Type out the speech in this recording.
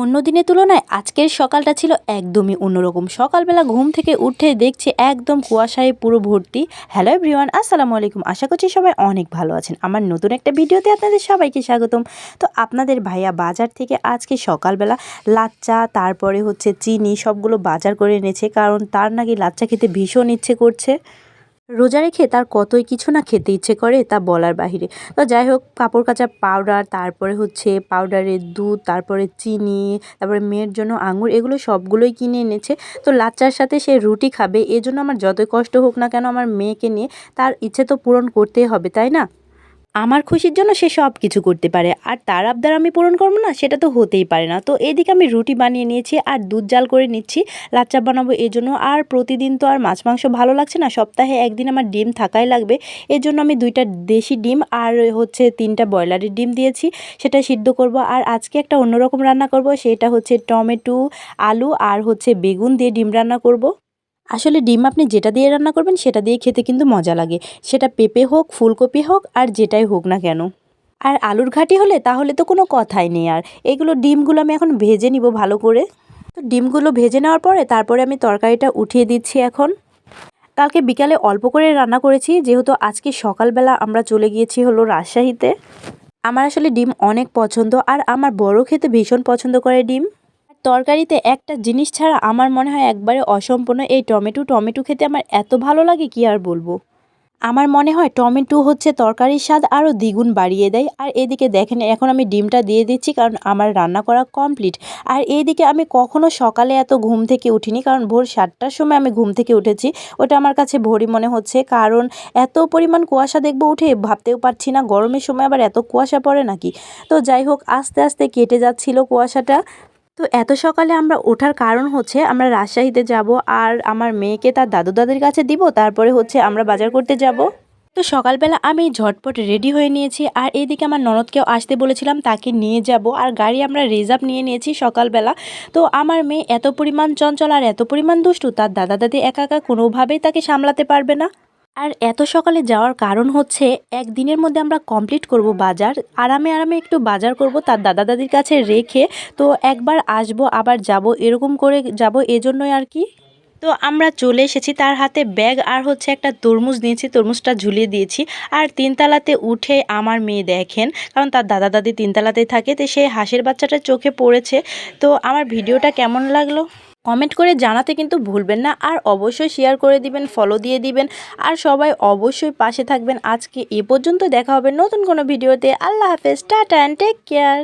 অন্য দিনের তুলনায় আজকের সকালটা ছিল একদমই অন্যরকম। সকালবেলা ঘুম থেকে উঠে দেখছি একদম কুয়াশায় পুরো ভর্তি। হ্যালো এভরিওয়ান, আসসালামু আলাইকুম। আশা করছি সবাই অনেক ভালো আছেন। আমার নতুন একটা ভিডিওতে আপনাদের সবাইকে স্বাগতম। তো আপনাদের ভাইয়া বাজার থেকে আজকে সকালবেলা লাচ্চা, তারপরে হচ্ছে চিনি সবগুলো বাজার করে এনেছে, কারণ তার নাকি লাচ্চা খেতে ভীষণ ইচ্ছে করছে। রোজা রেখে তার কতই কিছু না খেতে ইচ্ছে করে, তা বলার বাহিরে। তো যাই হোক, কাপড় কাচা পাউডার তারপরে হচ্ছে পাউডারের দুধ, তারপরে চিনি, তারপরে মেয়ের জন্য আঙুর, এগুলো সবগুলোই কিনে এনেছে। তো লাচ্চার সাথে সে রুটি খাবে, এজন্য আমার যতই কষ্ট হোক না কেন আমার মেয়েকে নিয়ে তার ইচ্ছে তো পূরণ করতেই হবে, তাই না? আমার খুশির জন্য সে সব কিছু করতে পারে, আর তার আবদার আমি পূরণ করব না, সেটা তো হতেই পারে না। তো এদিকে আমি রুটি বানিয়ে নিয়েছি আর দুধ জাল করে নিচ্ছি, লাচ্চা বানাবো এই জন্য। আর প্রতিদিন তো আর মাছ, মাংস ভালো লাগছে না, সপ্তাহে একদিন আমার ডিম থাকাই লাগবে। এর জন্য আমি দুইটা দেশি ডিম আর হচ্ছে তিনটা ব্রয়লারের ডিম দিয়েছি, সেটা সিদ্ধ করব। আর আজকে একটা অন্যরকম রান্না করব, সেটা হচ্ছে টমেটো, আলু আর হচ্ছে বেগুন দিয়ে ডিম রান্না করব। আসলে ডিম আপনি যেটা দিয়ে রান্না করবেন, সেটা দিয়ে খেতে কিন্তু মজা লাগে। সেটা পেঁপে হোক, ফুলকপি হোক, আর যেটাই হোক না কেন। আর আলুর ঘাটি হলে তাহলে তো কোনো কথাই নেই আর। এগুলো ডিমগুলো আমি এখন ভেজে নিব ভালো করে। তো ডিমগুলো ভেজে নেওয়ার পরে তারপরে আমি তরকারিটা উঠিয়ে দিচ্ছি এখন। কালকে বিকালে অল্প করে রান্না করেছি, যেহেতু আজকে সকালবেলা আমরা চলে গিয়েছি হলো রাজশাহীতে। আমার আসলে ডিম অনেক পছন্দ, আর আমার বড় খেতে ভীষণ পছন্দ করে ডিম। তরকারিতে একটা জিনিস ছাড়া আমার মনে হয় একবারে অসম্পূর্ণ এই টমেটো। টমেটো খেতে আমার এত ভালো লাগে কি আর বলব? আমার মনে হয় টমেটো হচ্ছে তরকারির স্বাদ আরও দ্বিগুণ বাড়িয়ে দেয়। আর এদিকে দেখেন, এখন আমি ডিমটা দিয়ে দিচ্ছি কারণ আমার রান্না করা কমপ্লিট। আর এইদিকে আমি কখনো সকালে এত ঘুম থেকে উঠিনি কারণ ভোর সাতটার সময় আমি ঘুম থেকে উঠেছি। ওটা আমার কাছে ভোরই মনে হচ্ছে কারণ এত পরিমাণ কুয়াশা দেখব উঠে ভাবতেও পারছি না, গরমের সময় আবার এত কুয়াশা পড়ে নাকি? তো যাই হোক, আস্তে আস্তে কেটে যাচ্ছিল কুয়াশাটা। তো এত সকালে আমরা ওঠার কারণ হচ্ছে আমরা রাজশাহীতে যাব আর আমার মেয়েকে তার দাদু দাদির কাছে দিব, তারপরে হচ্ছে আমরা বাজার করতে যাব। তো সকালবেলা আমি ঝটপট রেডি হয়ে নিয়েছি আর এদিকে আমার ননদকেও আসতে বলেছিলাম, তাকে নিয়ে যাব আর গাড়ি আমরা রিজার্ভ নিয়ে নিয়েছি সকালবেলা। তো আমার মেয়ে এত পরিমাণ চঞ্চল আর এত পরিমাণ দুষ্টু, তার দাদা দাদি একা একা কোনোভাবেই তাকে সামলাতে পারবে না। আর এত সকালে যাওয়ার কারণ হচ্ছে একদিনের মধ্যে আমরা কমপ্লিট করব বাজার, আরামে আরামে একটু বাজার করব তার দাদা দাদির কাছে রেখে, তো একবার আসব, আবার যাব, এরকম করে যাব, এজন্যই আর কি। তো আমরা চলে এসেছি তার হাতে ব্যাগ আর হচ্ছে একটা তরমুজ নিয়েছি, তরমুজটা ঝুলিয়ে দিয়েছি। আর তিনতলাতে উঠে আমার মেয়ে দেখেন, কারণ তার দাদা দাদি তিনতলাতেই থাকে, তো সেই হাঁসের বাচ্চাটা চোখে পড়েছে। তো আমার ভিডিওটা কেমন লাগল? কমেন্ট করে জানাতে কিন্তু ভুলবেন না আর অবশ্যই শেয়ার করে দিবেন ফলো দিয়ে দিবেন আর সবাই অবশ্যই পাশে থাকবেন। আজকে এ পর্যন্ত দেখা হবে নতুন কোনো ভিডিওতে আল্লাহ হাফেজ, টাটা অ্যান্ড টেক কেয়ার